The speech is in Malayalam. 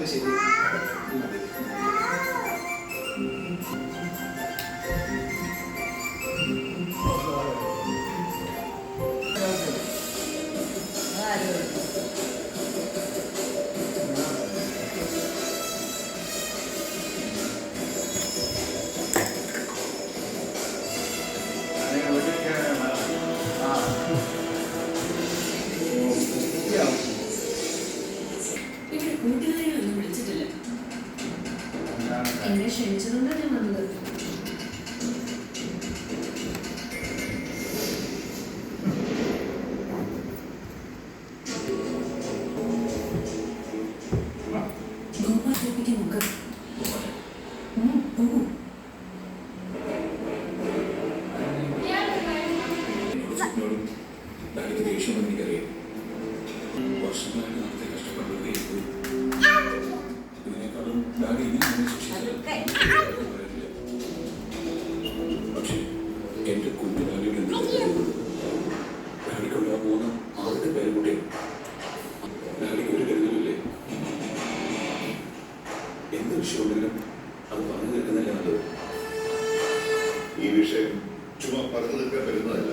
かしてる今出てきてない。കൂട്ടുകാരെ ഒന്നും വിളിച്ചിട്ടില്ല. എന്നെ ക്ഷണിച്ചതുകൊണ്ടാണ് ഞാൻ വന്നത്. എനിക്കറിയാം വർഷങ്ങളായിട്ട് നടത്തിയ പക്ഷേ എന്റെ കുഞ്ഞു ഡാഡിയുടെ എന്ത് കാര്യമുള്ളൂ? ഡാഡിക്കുള്ള ആ മൂന്ന് ആദ്യത്തെ പേരുകൂടെ ഡാഡിക്ക് ഒരു കരുതലില്ലേ എന്ത് വിഷയമുണ്ടെങ്കിലും അത് പറഞ്ഞു നല്ലത് ഈ വിഷയം ചുമ്മാ പറഞ്ഞു തീർക്കാൻ വരുന്നതല്ല